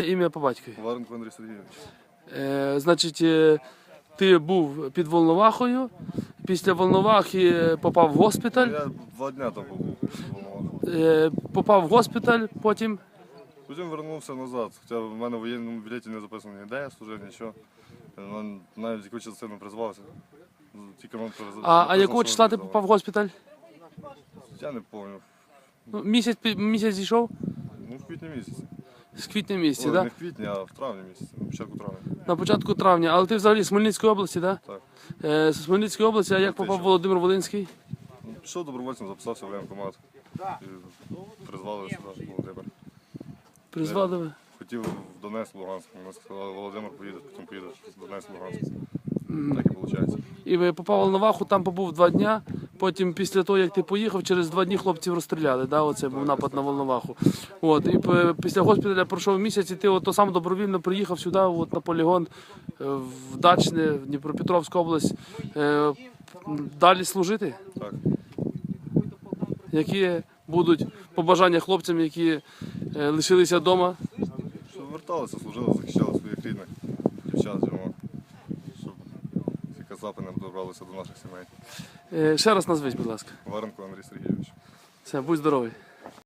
Ім'я по батькові. Варенко Андрій Сергійович. Е, значить, е, ти був під Волновахою, після Волновахи попав в госпіталь, Я два дня там. Волноваха. е, попав в госпіталь, потім Потім вернувся назад. Хоча в мене в воєнному білеті не записано ніде, я служив, нічого. Е, Навіть яку частину призвався. Тільки привез- А, а якого числа ти попав в госпіталь? Я не пам'ятаю. Ну, місяць, місяць зійшов? Ну, в квітні місяці. З квітня місяці, Ой, так? Не в квітні, а в травні місяці, на початку травня. На початку травня. Але ти взагалі з Хмельницької області, так? Так. Е, з Хмельницької області, а як попав? Володимир Волинський? Ну, Пішов добровольцем, записався в воєнкомат. І призвали сюди Володимир. Призвали ви. Хотів в Донецьк, Луганськ. Ми сказали, Володимир поїде, потім поїде в Донецьк, Луганськ. Так і виходить. І ви попав в Волноваху, там побув два дня. Потім, після того, як ти поїхав, через два дні хлопців розстріляли. Да? Оце був напад на Волноваху. От, і після госпіталя пройшов місяць, і ти от, то сам добровільно приїхав сюди, от, на полігон е, в Дачне, в Дніпропетровську область. Е, Далі служити? Так. Які будуть побажання хлопцям, які е, лишилися вдома? Щоб верталися, служили, захищали своїх рідних, дівчат, жінок. Ці добралися до наших сімей. Е, Ще раз назвись, будь ласка. Варенко Андрій Сергійович. Все, будь здоровий.